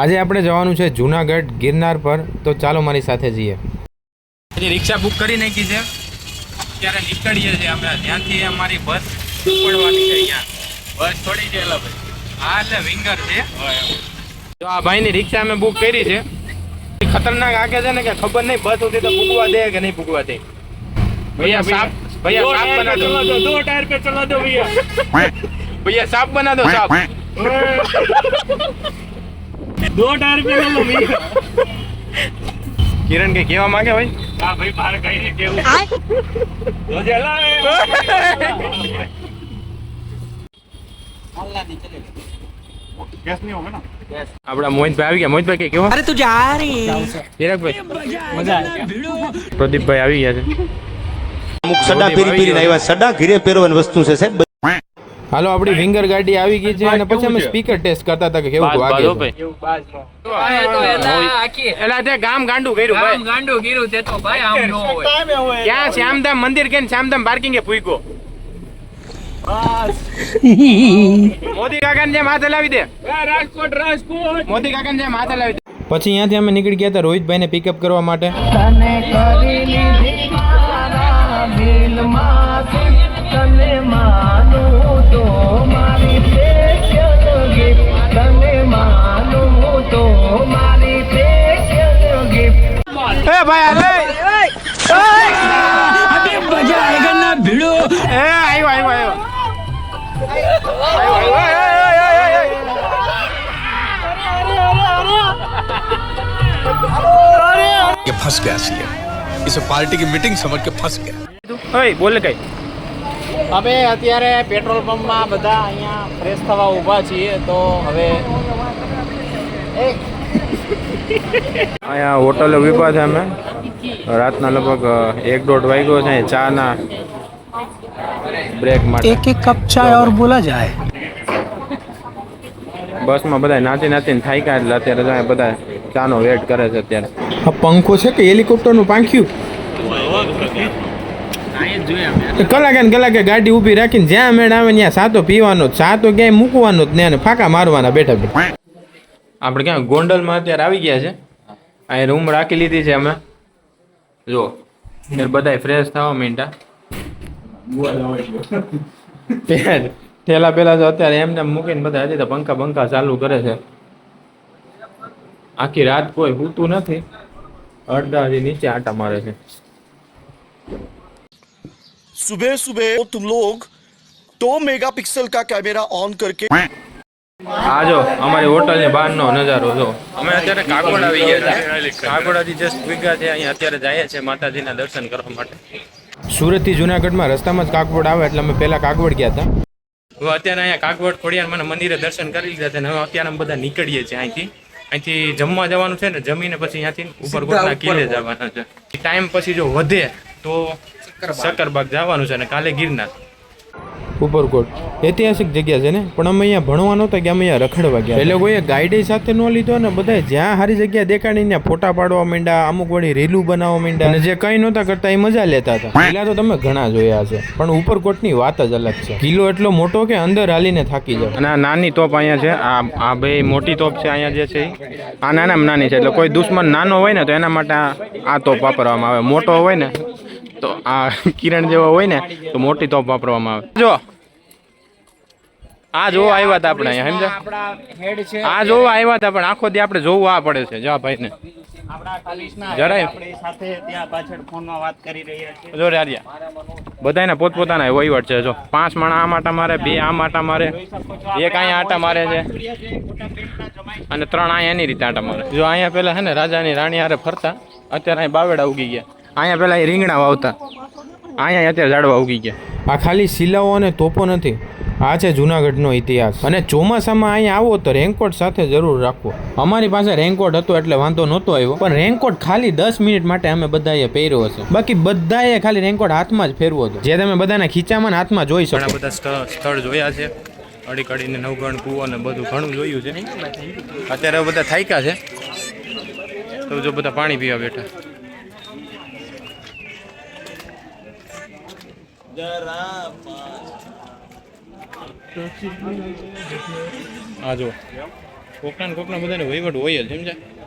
આજે આપણે જવાનું છે જૂનાગઢ ગિરનાર પર. તો ચાલો મારી સાથે જઈએ. આજે રિક્ષા બુક કરી નાખી છે. ત્યારે નીકળીએ છીએ અમે ત્યાંથી અમારી બસ ઉપડવાની છે અહીંયા. બસ છોડી છે એટલે આ એટલે વિંગર છે. તો આ ભાઈની રિક્ષા અમે બુક કરી છે. ખતરનાક આગે છે ને કે ખબર નહીં બસ ઉઠી તો ભૂગવા દે કે નહીં ભૂગવા દે. ભૈયા સાપ ભૈયા સાપ બના દો દો ટાયર પે ચલા દો ભૈયા. ભૈયા સાપ બના દો સાપ दो टायर पे चलो भैया કિરણ કે કેવા માંગે ભાઈ हाँ भाई बाहर कहीं नहीं केवल तो जला गैस नहीं होगा ना આપણા મોહિતભાઈ આવી ગયા મોહિતભાઈ કે કેવા अरे तू जा रही है ચિરાગભાઈ પ્રદીપભાઈ આવી ગયા છે અમુક સડા પહેરી પહેરીને આવ્યા સડા ઘીરે પહેરવાની વસ્તુ છે સાહેબ હાલો આપણી વિંગર ગાડી આવી ગઈ છે અને પછી અમે સ્પીકર ટેસ્ટ કરતા હતા કે કેવું વાગે છે. એલા તે ગામ ગાંડુ કર્યું ગામ ગાંડુ કર્યું તે તો ભાઈ આમ નો હોય. ક્યાં શ્યામધામ મંદિર કે શ્યામધામ પાર્કિંગે પૂયકો મોદી કાકાને જેમ હાથ હલાવી દે. રાજકોટ રાજકોટ. મોદી કાકાને જેમ હાથ હલાવી દે. પછી અહીંયાથી અમે નીકળી ગયા હતા રોહિતભાઈને પિકઅપ કરવા માટે. તને કરી એ આવ્યો આવ્યો આવ્યો આવ્યો, આવ્યો, એ, એ, એ, એ, એ, એ. ये फंस गया सीएम इसे पार्टी की मीटिंग समझ के फंस गया ઓય બોલે કઈ અમે અત્યારે પેટ્રોલ પંપમાં બધા અહીંયા ફ્રેશ થવા ઊભા છીએ તો હવે અહીંયા હોટલ ઊભા છે અમે. રાતના લગભગ એક દોઢ વાગ્યો છે. ચા ના બ્રેક માટે. એક એક કપ ચાય ઓર બોલા જાય. બસમાં બધા નાચી નાચીને થાય ગયા એટલે અત્યારે જાય બધા ચાનો વેટ કરે છે અત્યારે. આ પંખો છે કે હેલિકોપ્ટરનું પાંખ્યું કલાક ને કલાકે ગાડી ઊભી રાખીને જ્યાં મેળ આવે ત્યાં સાતો પીવાનો સાતો ક્યાંય મૂકવાનો જ નહીં અને ફાંકા મારવાના બેઠા બેઠા. આપણે ક્યાં ગોંડલમાં અત્યારે આવી ગયા છે અહીં રૂમ રાખી લીધી છે અમે જો ત્યારે બધાય ફ્રેશ થવા માંડ્યા પેલા પેલા તો અત્યારે એમને મૂકીને બધા હજી તો પંખા બંખા ચાલુ કરે છે આખી રાત કોઈ સૂતું નથી અડધા હજી નીચે આટા મારે છે सुबह सुबह तुम लोग दो मेगापिक्सल का कैमरा ऑन करके આ જો અમારી હોટલની બહારનો નજારો જો. અમે અત્યારે કાગોડ આવી ગયા છે કાગોડાથી જસ્ટ ભેગા છે અહીંયા અત્યારે જઈએ છીએ માતાજીના દર્શન કરવા માટે. સુરતથી જુનાગઢમાં રસ્તામાં જ કાગવડ આવે એટલે અમે પહેલાં કાગવડ ગયા હતા. હવે અત્યારે અહીંયા કાગવડ ખોડિયાર મને મંદિરે દર્શન કરી લીધા છે અને હવે અત્યારે અમે બધા નીકળીએ છીએ અહીંથી. અહીંથી જમવા જવાનું છે ને જમીને પછી અહીંયાથી ઉપરકોટના કિલ્લે જવાના છે. ટાઈમ પછી જો વધે તો સક્કરબાગ જવાનું છે અને કાલે ગિરનાર. ઉપરકોટ. ઐતિહાસિક જગ્યા છે ને? પણ અમે અહીંયા ભણવા નહોતા કે અમે અહીંયા રખડવા ગયા. એટલે કોઈએ ગાઈડે સાથે ન લીધો ને બધા જ્યાં સારી જગ્યા દેખાડીને ત્યાં ફોટા પાડવા માંડ્યા, અમુક વળી રીલું બનાવવા માંડ્યા. અને જે કંઈ નહોતા કરતા, એ મજા લેતા હતા. પેલા તો તમે ઘણા જોયા છે પણ ઉપરકોટની વાત જ અલગ છે. કિલ્લો એટલો મોટો કે અંદર હાલીને થાકી જાવ અને આ નાની તોપ અહીંયા છે. આ આ ભાઈ મોટી તોપ છે અહીંયા જે છે. આ નાનામાં નાની છે, એટલે કોઈ દુશ્મન નાનો હોય ને તો એના માટે આ તોપ વાપરવામાં આવે. મોટો હોય ને તો આ કિરણ જેવા હોય ને, તો મોટી તોપ વાપરવામાં આવે. જો. આ જોવા આવ્યા હતા આપણે સમજા આ જોવા આવ્યા હતા, પણ આખો દી આપણે જોવું આ પડે છે. જા ભાઈ ને જો પોતપોતાના વહીવટ છે. જો, પાંચ માણા આ માટા મારે, બે આ માટા મારે, એક અહીંયા આટા મારે છે, અને ત્રણ અહીંયા એની રીતે આટા મારે. જો અહીંયા પેલા છે ને, રાજાની રાણી હારે ફરતા, અત્યારે અહીં બાવેડા ઉગી ગયા. અહીંયા પેલા એ રીંગણા વાવતા. અહીંયા અત્યારે ઝાડવા ઉગી ગયા. આ ખાલી શિલાઓ અને તોપો નથી આ છે જુનાગઢનો ઇતિહાસ. અને ચોમાસામાં અહીંયા આવો તો રેનકોટ સાથે જરૂર રાખવો. અમારી પાસે રેનકોટ હતો એટલે વાંધો નહોતો આવ્યો. પણ રેનકોટ ખાલી દસ મિનિટ માટે અમે બધાએ પહેર્યો હશે. બાકી બધાએ ખાલી રેનકોટ હાથમાં જ ફેરવો હતો. જે તમે બધાના ખીચામાં હાથમાં જોઈ શકો. બધા સ્થળ જોયા છે. અડી કડીને નવગણ કૂવો ને બધું ઘણું જોયું છે. અત્યારે બધા થાયકા છે. તો જો બધા પાણી પીવા બેઠા. આ જો કોકના કોકના બધાને વહીવટ હોય જ સમજાય?